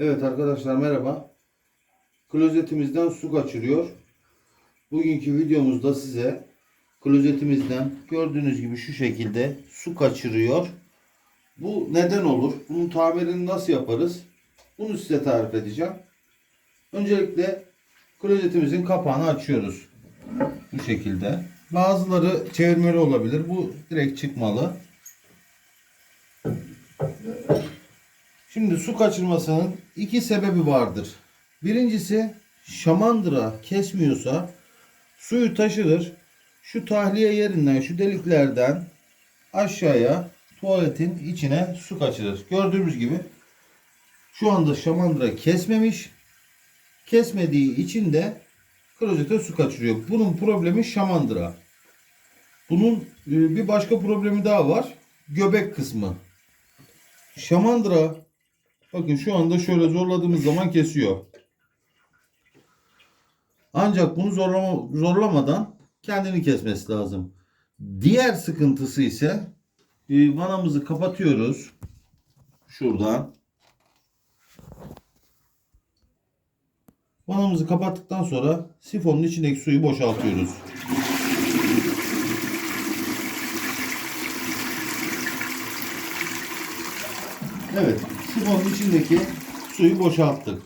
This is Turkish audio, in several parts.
Evet arkadaşlar merhaba. Klozetimizden su kaçırıyor. Bugünkü videomuzda size klozetimizden gördüğünüz gibi şu şekilde su kaçırıyor. Bu neden olur? Bunun tamirini nasıl yaparız? Bunu size tarif edeceğim. Öncelikle klozetimizin kapağını açıyoruz. Bu şekilde. Bazıları çevirmeli olabilir. Bu direkt çıkmalı. Şimdi su kaçırmasının iki sebebi vardır. Birincisi şamandıra kesmiyorsa suyu taşırır. Şu tahliye yerinden, şu deliklerden aşağıya tuvaletin içine su kaçırır. Gördüğümüz gibi şu anda şamandıra kesmemiş. Kesmediği için de klozete su kaçırıyor. Bunun problemi şamandıra. Bunun e, bir başka problemi daha var. Göbek kısmı. Şamandıra bakın şu anda şöyle zorladığımız zaman kesiyor. Ancak bunu zorlama, zorlamadan kendini kesmesi lazım. Diğer sıkıntısı ise e, vanamızı kapatıyoruz. Şuradan. Vanamızı kapattıktan sonra sifonun içindeki suyu boşaltıyoruz. Evet, sifonun içindeki suyu boşalttık.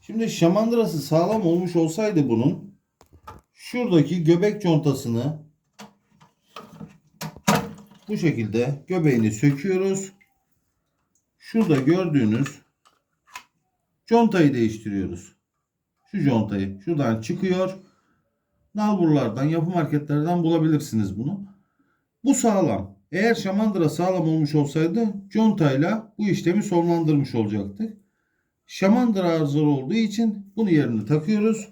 Şimdi şamandırası sağlam olmuş olsaydı bunun şuradaki göbek contasını bu şekilde göbeğini söküyoruz. Şurada gördüğünüz contayı değiştiriyoruz. Şu contayı şuradan çıkıyor. Nalburlardan, yapı marketlerden bulabilirsiniz bunu. Bu sağlam. Eğer şamandıra sağlam olmuş olsaydı contayla bu işlemi sonlandırmış olacaktık. Şamandıra arızalı olduğu için bunu yerine takıyoruz.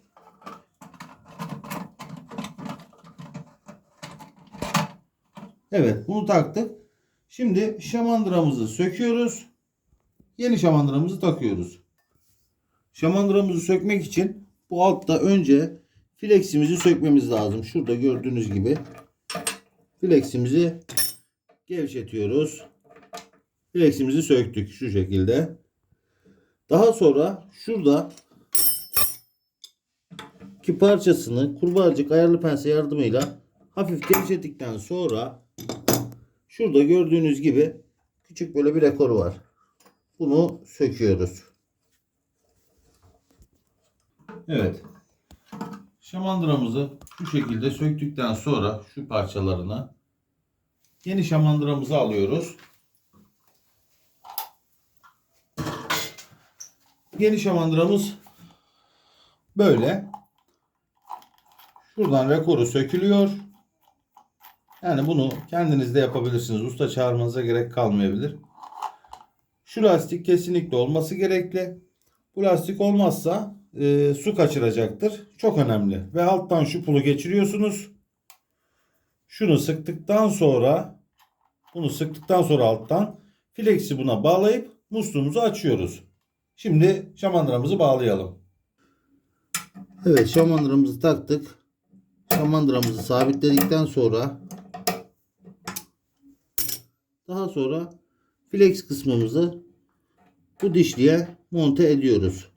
Evet bunu taktık. Şimdi şamandıramızı söküyoruz. Yeni şamandıramızı takıyoruz. Şamandıramızı sökmek için bu altta önce fleximizi sökmemiz lazım. Şurada gördüğünüz gibi fleximizi gevşetiyoruz. Fleximizi söktük şu şekilde. Daha sonra şurada ki parçasını kurbağacık ayarlı pense yardımıyla hafif gevşettikten sonra şurada gördüğünüz gibi küçük böyle bir rekor var. Bunu söküyoruz. Evet. Şamandıramızı şu şekilde söktükten sonra şu parçalarını yeni şamandıramızı alıyoruz. Yeni şamandıramız böyle. Şuradan rekoru sökülüyor. Yani bunu kendiniz de yapabilirsiniz. Usta çağırmanıza gerek kalmayabilir. Şu lastik kesinlikle olması gerekli. Bu lastik olmazsa e, su kaçıracaktır. Çok önemli. Ve alttan şu pulu geçiriyorsunuz. Şunu sıktıktan sonra bunu sıktıktan sonra alttan flexi buna bağlayıp musluğumuzu açıyoruz. Şimdi şamandıramızı bağlayalım. Evet şamandıramızı taktık. Şamandıramızı sabitledikten sonra daha sonra flex kısmımızı bu dişliye monte ediyoruz.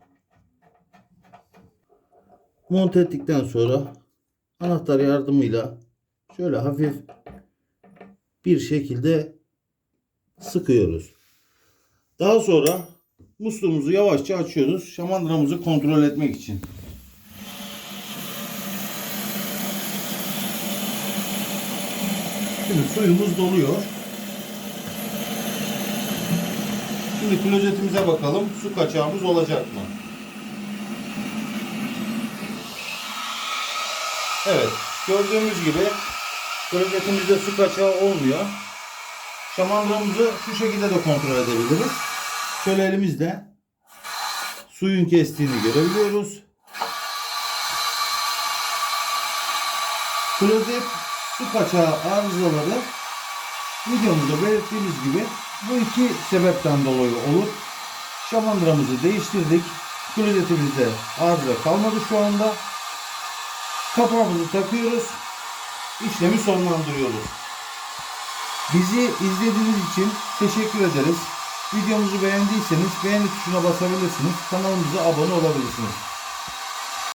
Monte ettikten sonra anahtar yardımıyla şöyle hafif bir şekilde sıkıyoruz. Daha sonra musluğumuzu yavaşça açıyoruz. Şamandıramızı kontrol etmek için. Şimdi suyumuz doluyor. Şimdi klozetimize bakalım. Su kaçağımız olacak mı? Evet. Gördüğümüz gibi klozetimizde su kaçağı olmuyor. Şamandıramızı şu şekilde de kontrol edebiliriz. Şöyle elimizle suyun kestiğini görebiliyoruz. Klozet su kaçağı arızaları videomuzda belirttiğimiz gibi bu iki sebepten dolayı olur. Şamandıramızı değiştirdik. Klozetimizde arıza kalmadı şu anda. Kapağımızı takıyoruz. İşlemi sonlandırıyoruz. Bizi izlediğiniz için teşekkür ederiz. Videomuzu beğendiyseniz beğeni tuşuna basabilirsiniz. Kanalımıza abone olabilirsiniz.